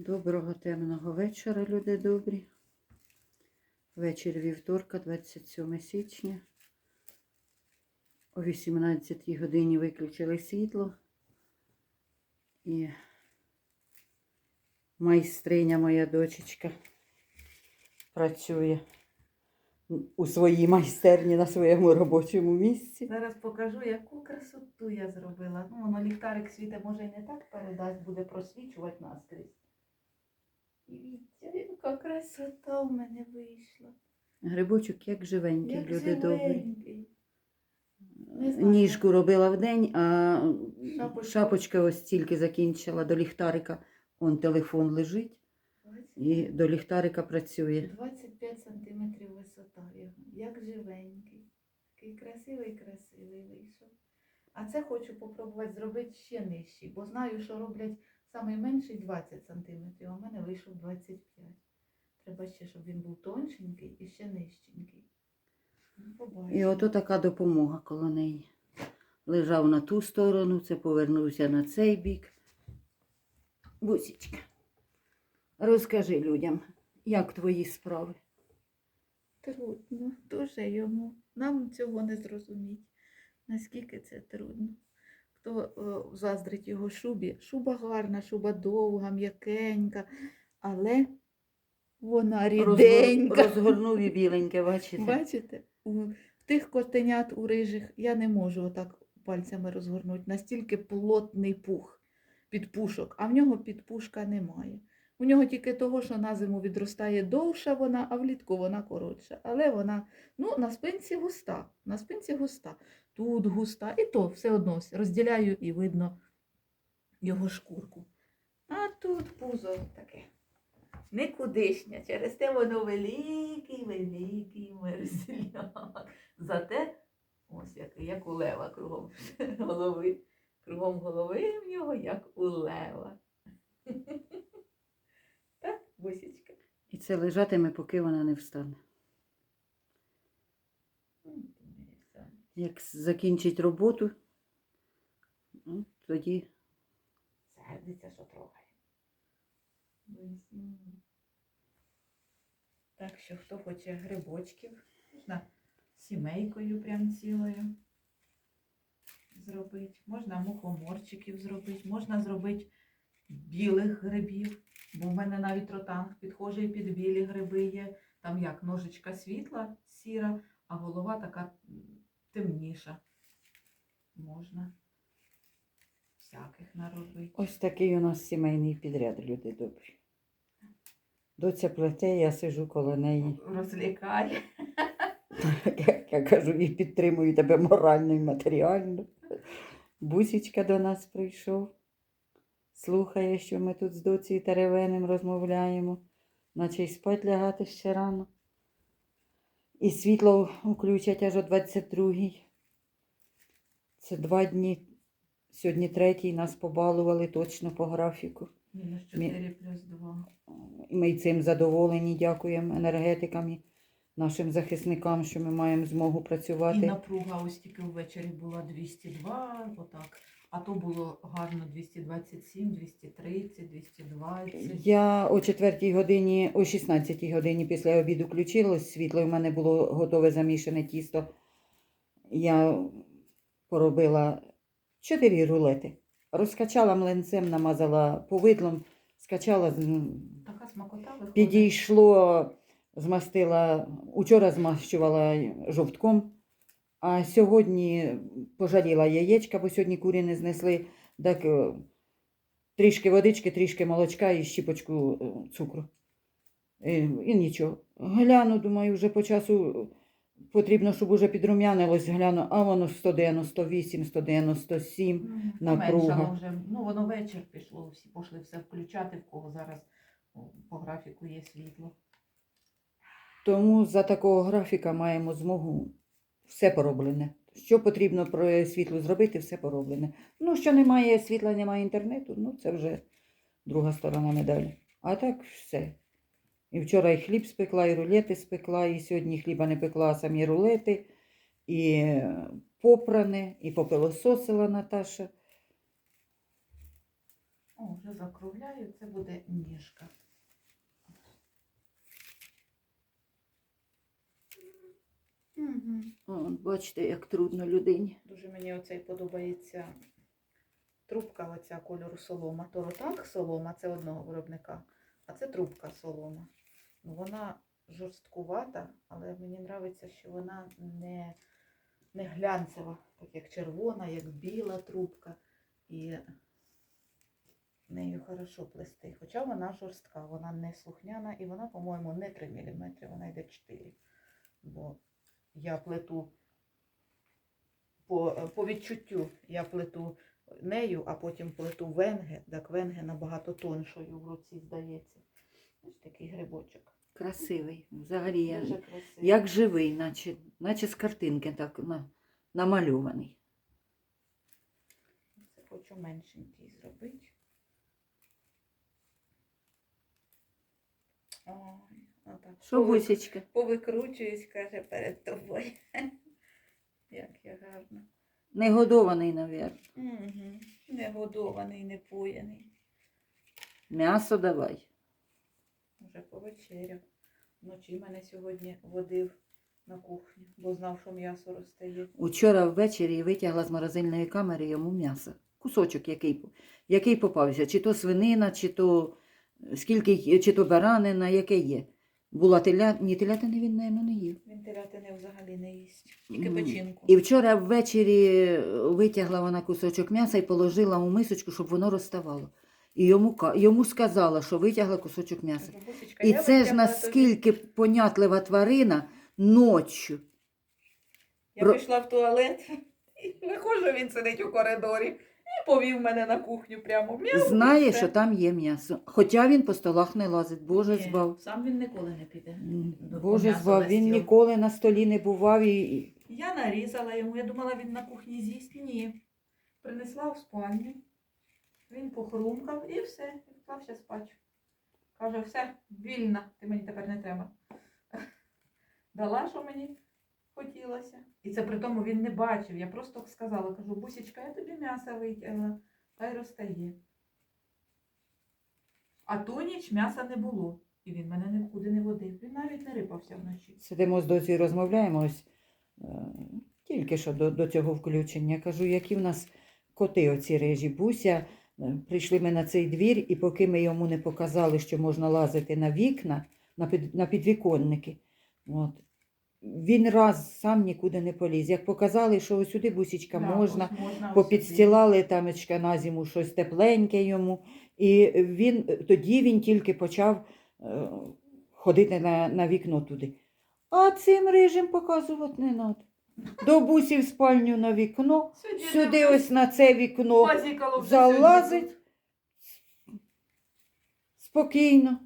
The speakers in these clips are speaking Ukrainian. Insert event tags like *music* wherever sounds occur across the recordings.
Доброго темного вечора, люди добрі. Вечір вівторка, 27 січня. О 18 годині виключили світло. І майстриня моя дочечка працює у своїй майстерні на своєму робочому місці. Зараз покажу, яку красоту я зробила. Ну, воно ліхтарик світе може і не так передасть, буде просвічувати наскрізь. Яка красота в мене вийшла. Грибочок як живенький, Як люди добрі. знаю. Ніжку робила вдень, а Шапочку. шапочка ось тільки закінчила до ліхтарика. Он телефон лежить і до ліхтарика працює. 25 сантиметрів висота його. Як живенький. Такий красивий, красивий вийшов. А це хочу попробувати зробити ще нижчий, бо знаю, що роблять найменший 20 сантиметрів, а в мене вийшов 25. Треба ще, щоб він був тоншенький і ще нижченький. Ну, побачимо. І ото така допомога коло неї. Лежав на ту сторону, це повернувся на цей бік. Бусічка, розкажи людям, як твої справи? Трудно, дуже йому. Нам цього не зрозуміть, наскільки це трудно. Хто е, заздрить його шубі, шуба гарна, шуба довга, м'якенька, але вона ріденька. Розгорнув і біленьке, бачите? Бачите, у тих котенят у рижих я не можу отак пальцями розгорнути. Настільки плотний пух, підпушок, а в нього підпушка немає. У нього тільки того, що на зиму відростає довша вона, а влітку вона коротша. Але вона ну, на спинці густа. На спинці густа. Тут густа. І то все одно розділяю і видно його шкурку. А тут пузо таке. Никудишнє. Через те воно великий, великий мерзляк. Зате ось який, як у лева кругом *laughs* голови. Кругом голови в нього, як у лева. *laughs* Бусічка. І це лежатиме, поки вона не встане. Соня. Як закінчить роботу, ну, тоді Сердиться, що трогає. Так що хто хоче грибочків, можна сімейкою прям цілою зробити. Можна мухоморчиків зробити, можна зробити білих грибів, бо в мене навіть ротанг підхожий під білі гриби є. Там як ножичка світла, сіра, а голова така темніша. Можна всяких наробити. ось такий у нас сімейний підряд, люди добрі. Доця плете, я сижу коло неї. Розлікає. Як я кажу, і підтримую тебе морально і матеріально. Бусічка до нас прийшов, слухає, що ми тут з доцією Теревенем розмовляємо, наче й спать лягати ще рано. І світло включать аж о 22-й. Це два дні. Сьогодні третій нас побалували точно по графіку. Мінус 4 плюс 2. Ми цим задоволені, дякуємо енергетикам і нашим захисникам, що ми маємо змогу працювати. І напруга ось тільки ввечері була 202, отак. А то було гарно 227, 230, 220. Я о 4 годині, о 16 годині після обіду включилось світло, і в мене було готове замішане тісто. Я поробила 4 рулети. Розкачала млинцем, намазала повидлом, скачала, Така смакота виходить. підійшло, змастила, учора змащувала жовтком, а сьогодні пожаліла яєчка, бо сьогодні курі не знесли. Так е, трішки водички, трішки молочка і щіпочку е, цукру. І, і нічого. Гляну, думаю, вже по часу потрібно, щоб уже підрум'янилось, гляну, а воно 198, 197. М, напруга. вже. Ну, воно вечір пішло, всі пішли все включати, в кого зараз по графіку є світло. Тому за такого графіка маємо змогу все пороблене. Що потрібно про світло зробити, все пороблене. Ну, що немає світла, немає інтернету, ну це вже друга сторона медалі. А так все. І вчора і хліб спекла, і рулети спекла, і сьогодні хліба не пекла, а самі рулети, і е, попране, і попилососила Наташа. О, вже закругляю, це буде ніжка. Угу. О, бачите, як трудно людині. Дуже мені оцей подобається трубка оця кольору солома. То солома, це одного виробника, а це трубка солома. Ну, Вона жорсткувата, але мені подобається, що вона не, не глянцева, так як червона, як біла трубка. І нею хорошо плести. Хоча вона жорстка, вона не слухняна і вона, по-моєму, не 3 мм, вона йде 4. Бо я плету по, по відчуттю я плету нею, а потім плету венги, так венги набагато тоншою в руці здається. Ось такий грибочок. Красивий. Взагалі, я, красивий. як живий, наче, наче з картинки так на, намальований. Це хочу меншенький зробити. Ой. Що, Бусечка? Повикручуюсь, каже, перед тобою. *laughs* Як я гарно. Негодований, мабуть. Угу. Не годований, не пояний. М'ясо давай. Вже повечеряв. Вночі мене сьогодні водив на кухню, бо знав, що м'ясо розтає. Учора ввечері витягла з морозильної камери йому м'ясо. Кусочок, який, який попався. Чи то свинина, чи то скільки, чи то баранина, яке є. Була теля... Ні, телятини він, мабуть, не їв. Він телятини взагалі не їсть, тільки печінку. І вчора ввечері витягла вона кусочок м'яса і положила у мисочку, щоб воно розставало. І йому, йому сказала, що витягла кусочок м'яса. І це ж витягла тобі». наскільки понятлива тварина ночі. Я Ро- пішла в туалет, *laughs* і виходжу, він сидить у коридорі і повів мене на кухню прямо. Мяу, Знає, все. що там є м'ясо. Хоча він по столах не лазить, Боже Ні, збав. Сам він ніколи не піде. До- Боже м'ясо збав, на він стіл. ніколи на столі не бував і- і. Я нарізала йому, я думала, він на кухні з'їсть. Ні. Принесла в спальню. Він похрумкав і все, і вклався спати. Каже, все, вільна, ти мені тепер не треба. *laughs* Дала, що мені хотілося. І це при тому він не бачив. Я просто сказала, кажу, бусічка, я тобі м'ясо витягла, хай розтає. А ту ніч м'яса не було. І він мене нікуди не водив. Він навіть не рипався вночі. Сидимо з доцею, розмовляємо ось е, тільки що до, до цього включення. Кажу, які в нас коти оці режі. Буся. Е, Прийшли ми на цей двір, і поки ми йому не показали, що можна лазити на вікна, на, під, на підвіконники, от, він раз сам нікуди не поліз. Як показали, що ось сюди бусічка Да, можна, ось можна попідстілали тамечка на зиму щось тепленьке йому. І він, тоді він тільки почав е, ходити на, на вікно туди. А цим рижим показувати не треба. До бусі в спальню на вікно, Сьогодні сюди не ось на це вікно Базікало вже залазить спокійно.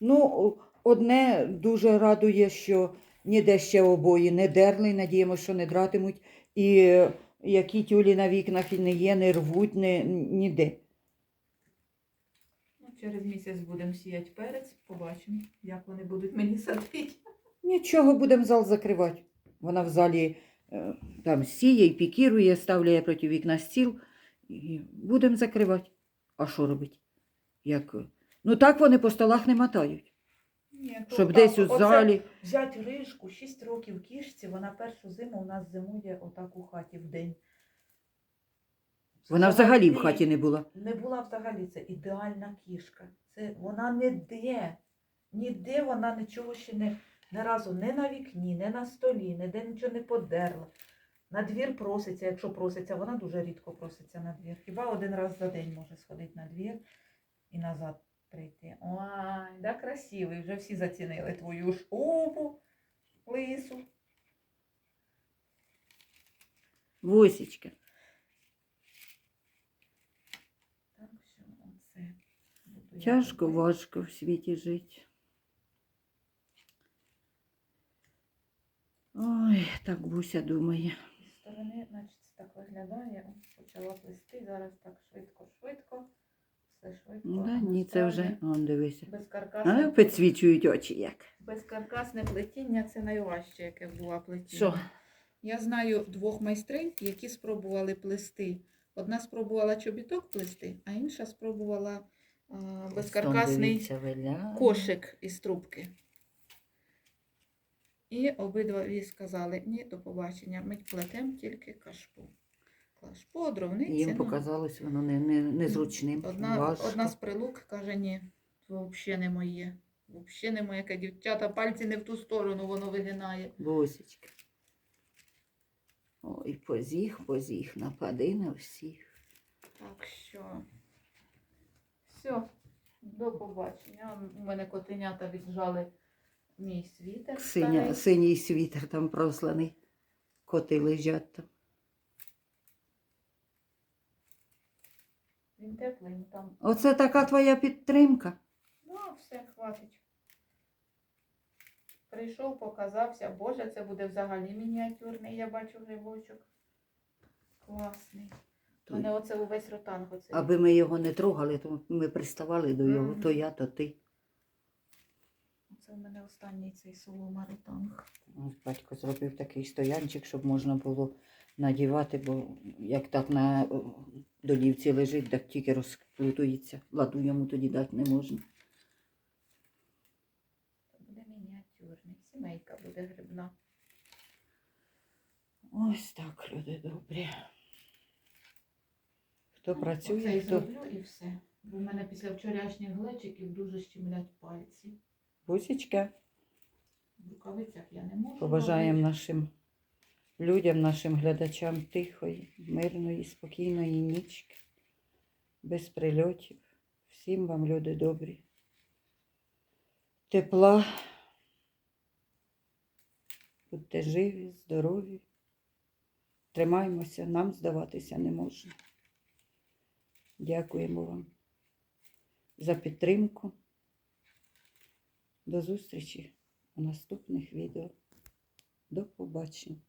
Ну, одне дуже радує, що ніде ще обої не дерли, надіємося, що не дратимуть. І е, які тюлі на вікнах і не є, не рвуть, не, ніде. Ну, Через місяць будемо сіяти перець, побачимо, як вони будуть мені садити. Нічого, будемо зал закривати. Вона в залі е, там сіє і пікірує, ставляє проти вікна стіл. І будемо закривати. А що робить? Як? Ну так вони по столах не мотають. Ні, то Щоб десь у оце залі. Взяти рижку, 6 років кішці, вона першу зиму у нас зимує отак у хаті в день. Вона взагалі в хаті не була. Не була взагалі, це ідеальна кішка. Це вона ніде, ніде вона нічого ще не, не разу не на вікні, не на столі, ніде нічого не подерла. На двір проситься, якщо проситься, вона дуже рідко проситься на двір. Хіба один раз за день може сходити на двір і назад прийти. Ой, да красивий, вже всі зацінили твою шубу, лису. Восічка. Так що оце. Тяжко, важко в світі жити. Ой, так Буся думає. Зі сторони, значить, так виглядає. Почала плести, зараз так швидко-швидко. Все швидко. Ну, да, ні, це вже, он дивися. А, Безкаркасне, підсвічують очі як. безкаркасне плетіння це найважче, яке було плетіння. Що? Я знаю двох майстринь, які спробували плести Одна спробувала чобіток плести, а інша спробувала а, безкаркасний дивіться, кошик із трубки. І обидва їй сказали, ні, до побачення, ми плетемо тільки кашпо. Кашпо, дровниці. Їм ну, показалось воно не, не, незручним. Одна, важко. одна з прилук каже, ні, взагалі не моє. Взагалі не моє, яке дівчата, пальці не в ту сторону, воно вигинає. Босічка. Ой, позіг, позіг, напади на всіх. Так що. Все, до побачення. У мене котенята віджали мій світер. Синя, старий. синій світер там просланий. Коти лежать там. Він теплий, там. Оце така твоя підтримка. Ну, все, хватить. Прийшов, показався. Боже, це буде взагалі мініатюрний, я бачу грибочок. Класний. У мене оце увесь ротанг оцей. Аби ми його не трогали, то ми приставали до його, Мгм. то я, то ти. Це у мене останній цей солома ротанг. Ось батько зробив такий стоянчик, щоб можна було надівати, бо як так на долівці лежить, так тільки розплутується. Ладу йому тоді дати не можна. Буде мініатюрний. Сімейка буде грибна. Ось так, люди добрі. Хто Ну, працює, і хто зроблю і все. Бо в мене після вчорашніх глечиків дуже щемлять пальці. Бусічка. В рукавицях я не можу. Побажаємо робити. нашим людям, нашим глядачам тихої, мирної, спокійної нічки, без прильотів. Всім вам, люди добрі. Тепла. Будьте живі, здорові. Тримаймося, нам здаватися не можна. Дякуємо вам за підтримку. До зустрічі у наступних відео. До побачення.